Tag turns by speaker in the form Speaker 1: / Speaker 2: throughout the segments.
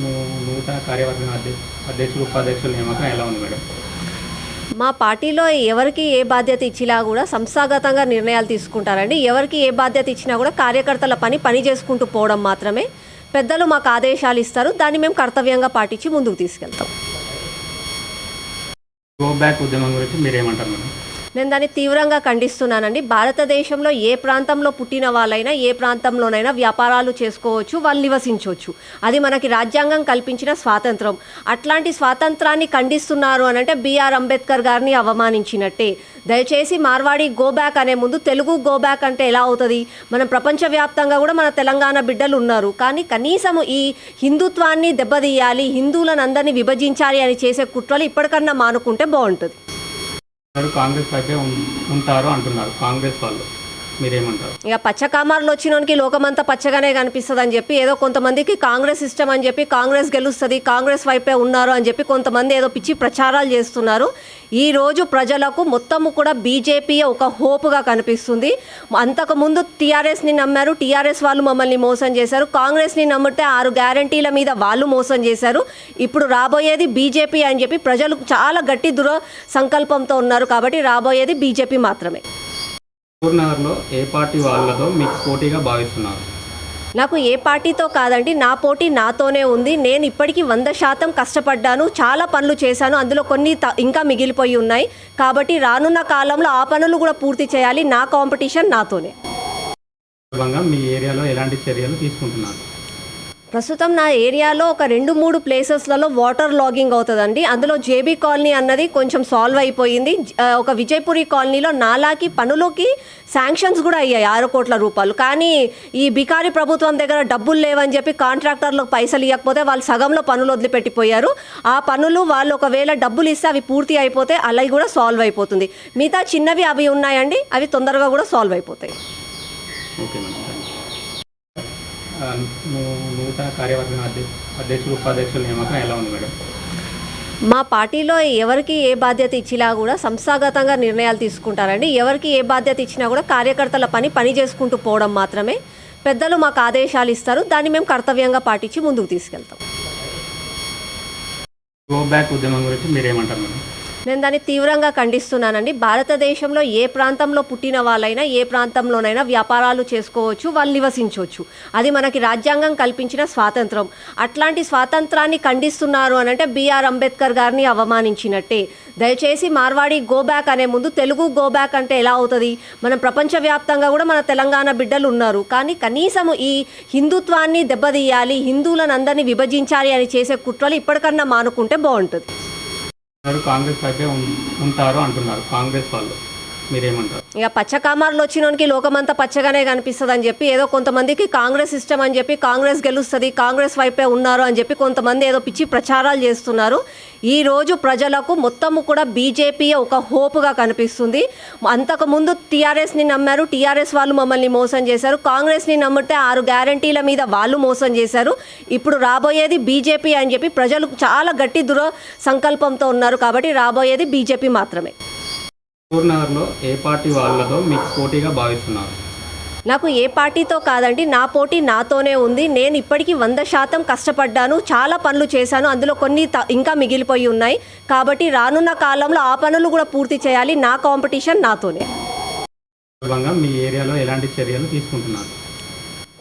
Speaker 1: నూతన కార్యవర్గ అధ్య- అధ్యక్షులు ఉపాధ్యక్షుల నియామకం ఎలా ఉంది మేడం?
Speaker 2: మా పార్టీలో ఎవరికి ఏ బాధ్యత ఇచ్చినా కూడా సంస్థాగతంగా నిర్ణయాలు తీసుకుంటారండి. ఎవరికి ఏ బాధ్యత ఇచ్చినా కూడా కార్యకర్తల పని పని చేసుకుంటూ పోవడం మాత్రమే. పెద్దలు మాకు ఆదేశాలు ఇస్తారు. దాన్ని మేము కర్తవ్యంగా పాటించి ముందుకు తీసుకెళ్తాం.
Speaker 1: గో బ్యాక్ ఉద్యమం గురించి మీరు ఏమంటారు మేడం?
Speaker 2: నేను దాన్ని తీవ్రంగా ఖండిస్తున్నానండి. భారతదేశంలో ఏ ప్రాంతంలో పుట్టిన వాళ్ళైనా ఏ ప్రాంతంలోనైనా వ్యాపారాలు చేసుకోవచ్చు వాళ్ళు నివసించవచ్చు. అది మనకి రాజ్యాంగం కల్పించిన స్వాతంత్రం. అట్లాంటి స్వాతంత్రాన్ని ఖండిస్తున్నారు అని అంటే బిఆర్ అంబేద్కర్ గారిని అవమానించినట్టే. దయచేసి మార్వాడి గోబ్యాక్ అనే ముందు తెలుగు గోబ్యాక్ అంటే ఎలా అవుతుంది? మనం ప్రపంచవ్యాప్తంగా కూడా మన తెలంగాణ బిడ్డలు ఉన్నారు. కానీ కనీసం ఈ హిందుత్వాన్ని దెబ్బతీయాలి హిందువులను అందరినీ విభజించాలి అని చేసే కుట్రలు ఇప్పటికన్నా మానుకుంటే బాగుంటుంది.
Speaker 1: కాంగ్రెస్ వైపే ఉం- ఉంటారు అంటున్నారు కాంగ్రెస్ వాళ్ళు. మీరేమంటారు?
Speaker 2: ఇక పచ్చకామార్లు వచ్చినోనికి లోకమంతా పచ్చగానే కనిపిస్తుంది అని చెప్పి ఏదో కొంతమందికి కాంగ్రెస్ ఇష్టం అని చెప్పి కాంగ్రెస్ గెలుస్తుంది కాంగ్రెస్ వైపే ఉన్నారు అని చెప్పి కొంతమంది ఏదో పిచ్చి ప్రచారాలు చేస్తున్నారు. ఈ రోజు ప్రజలకు మొత్తము కూడా బీజేపీ ఒక హోప్గా కనిపిస్తుంది. అంతకుముందు టీఆర్ఎస్ని నమ్మారు టీఆర్ఎస్ వాళ్ళు మమ్మల్ని మోసం చేశారు. కాంగ్రెస్ని నమ్మితే ఆరు గ్యారంటీల మీద వాళ్ళు మోసం చేశారు. ఇప్పుడు రాబోయేది బీజేపీ అని చెప్పి ప్రజలు చాలా గట్టి దుర సంకల్పంతో ఉన్నారు కాబట్టి రాబోయేది బీజేపీ మాత్రమే.
Speaker 1: ఏ పార్టీ వాళ్ళతో మీకు పోటీగా భావిస్తున్నారు?
Speaker 2: నాకు ఏ పార్టీతో కాదండి నా పోటీ నాతోనే ఉంది. నేను ఇప్పటికీ వంద శాతం కష్టపడ్డాను చాలా పనులు చేశాను. అందులో కొన్ని ఇంకా మిగిలిపోయి ఉన్నాయి. కాబట్టి రానున్న కాలంలో ఆ పనులు కూడా పూర్తి చేయాలి. నా కాంపిటీషన్ నాతోనే.
Speaker 1: మీ ఏరియాలో ఎలాంటి చర్యలు తీసుకుంటున్నారు?
Speaker 2: ప్రస్తుతం నా ఏరియాలో ఒక రెండు మూడు ప్లేసెస్లలో వాటర్ లాగింగ్ అవుతుందండి. అందులో జేబీ కాలనీ అన్నది కొంచెం సాల్వ్ అయిపోయింది. ఒక విజయపురి కాలనీలో నాలాకి పనులకి శాంక్షన్స్ కూడా అయ్యాయి ఆరు కోట్ల రూపాయలు. కానీ ఈ బికారి ప్రభుత్వం దగ్గర డబ్బులు లేవని చెప్పి కాంట్రాక్టర్లకు పైసలు ఇవ్వకపోతే వాళ్ళు సగంలో పనులు వదిలిపెట్టిపోయారు. ఆ పనులు వాళ్ళు ఒకవేళ డబ్బులు ఇస్తే అవి పూర్తి అయిపోతే అలా కూడా సాల్వ్ అయిపోతుంది. మిగతా చిన్నవి అవి ఉన్నాయండి అవి తొందరగా కూడా సాల్వ్ అయిపోతాయి.
Speaker 1: ఓకే నూతన కార్యవర్గ అధ్యక్షులు ఉపాధ్యక్షుల నియామకం ఎలా ఉంది మేడం?
Speaker 2: మా పార్టీలో ఎవరికి ఏ బాధ్యత ఇచ్చినా కూడా సంస్థాగతంగా నిర్ణయాలు తీసుకుంటారండి. ఎవరికి ఏ బాధ్యత ఇచ్చినా కూడా కార్యకర్తల పని పని చేసుకుంటూ పోవడం మాత్రమే. పెద్దలు మాకు ఆదేశాలు ఇస్తారు. దాన్ని మేము కర్తవ్యంగా పాటించి ముందుకు తీసుకెళ్తాం.
Speaker 1: గో బ్యాక్ ఉద్యమం గురించి మీరు ఏమంటారు మేడం?
Speaker 2: నేను దాన్ని తీవ్రంగా ఖండిస్తున్నానండి. భారతదేశంలో ఏ ప్రాంతంలో పుట్టిన వాళ్ళైనా ఏ ప్రాంతంలోనైనా వ్యాపారాలు చేసుకోవచ్చు వాళ్ళు నివసించవచ్చు. అది మనకి రాజ్యాంగం కల్పించిన స్వాతంత్రం. అట్లాంటి స్వాతంత్రాన్ని ఖండిస్తున్నారు అని అంటే బిఆర్ అంబేద్కర్ గారిని అవమానించినట్టే. దయచేసి మార్వాడి గో బ్యాక్ అనే ముందు తెలుగు గో బ్యాక్ అంటే ఎలా అవుతుంది? మనం ప్రపంచవ్యాప్తంగా కూడా మన తెలంగాణ బిడ్డలు ఉన్నారు. కానీ కనీసం ఈ హిందుత్వాన్ని దెబ్బతీయాలి హిందువులను అందరినీ విభజించాలి అని చేసే కుట్రలు ఇప్పటికన్నా మానుకుంటే బాగుంటుంది.
Speaker 1: కాంగ్రెస్ వైపే ఉంటారు అంటున్నారు కాంగ్రెస్ వాళ్ళు. మీరేమంటారు?
Speaker 2: ఇక పచ్చకామార్లు వచ్చినోనికి లోకమంతా పచ్చగానే కనిపిస్తుంది అని చెప్పి ఏదో కొంతమందికి కాంగ్రెస్ ఇష్టం అని చెప్పి కాంగ్రెస్ గెలుస్తుంది కాంగ్రెస్ వైపే ఉన్నారు అని చెప్పి కొంతమంది ఏదో పిచ్చి ప్రచారాలు చేస్తున్నారు. ఈ రోజు ప్రజలకు మొత్తము కూడా బీజేపీ ఒక హోప్గా కనిపిస్తుంది. అంతకుముందు టీఆర్ఎస్ని నమ్మారు టీఆర్ఎస్ వాళ్ళు మమ్మల్ని మోసం చేశారు. కాంగ్రెస్ని నమ్మితే ఆరు గ్యారంటీల మీద వాళ్ళు మోసం చేశారు. ఇప్పుడు రాబోయేది బీజేపీ అని చెప్పి ప్రజలు చాలా గట్టి దుర సంకల్పంతో ఉన్నారు కాబట్టి రాబోయేది బీజేపీ మాత్రమే.
Speaker 1: ఏ పార్టీ వాళ్ళతో మీకు పోటీగా భావిస్తున్నారు?
Speaker 2: నాకు ఏ పార్టీతో కాదండి నా పోటీ నాతోనే ఉంది. నేను ఇప్పటికీ వంద శాతం కష్టపడ్డాను చాలా పనులు చేశాను అందులో కొన్ని ఇంకా మిగిలిపోయి ఉన్నాయి. కాబట్టి రానున్న కాలంలో ఆ పనులు కూడా పూర్తి చేయాలి నా కాంపిటీషన్ నాతోనే.
Speaker 1: మీ ఏరియాలో ఎలాంటి చర్యలు తీసుకుంటున్నారు?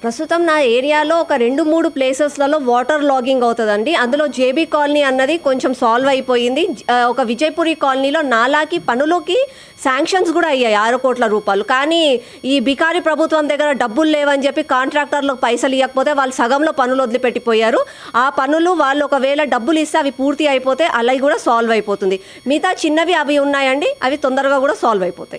Speaker 2: ప్రస్తుతం నా ఏరియాలో ఒక రెండు మూడు ప్లేసెస్లలో వాటర్ లాగింగ్ అవుతుందండి. అందులో జేబీ కాలనీ అన్నది కొంచెం సాల్వ్ అయిపోయింది. ఒక విజయపురి కాలనీలో నాలాకి పనులకి శాంక్షన్స్ కూడా అయ్యాయి ఆరు కోట్ల రూపాయలు. కానీ ఈ బికారి ప్రభుత్వం దగ్గర డబ్బులు లేవని చెప్పి కాంట్రాక్టర్లకు పైసలు ఇవ్వకపోతే వాళ్ళు సగంలో పనులు వదిలిపెట్టిపోయారు. ఆ పనులు వాళ్ళు ఒకవేళ డబ్బులు ఇస్తే అవి పూర్తి అయిపోతే అలా కూడా సాల్వ్ అయిపోతుంది. మిగతా చిన్నవి అవి ఉన్నాయండి. అవి తొందరగా కూడా సాల్వ్ అయిపోతాయి.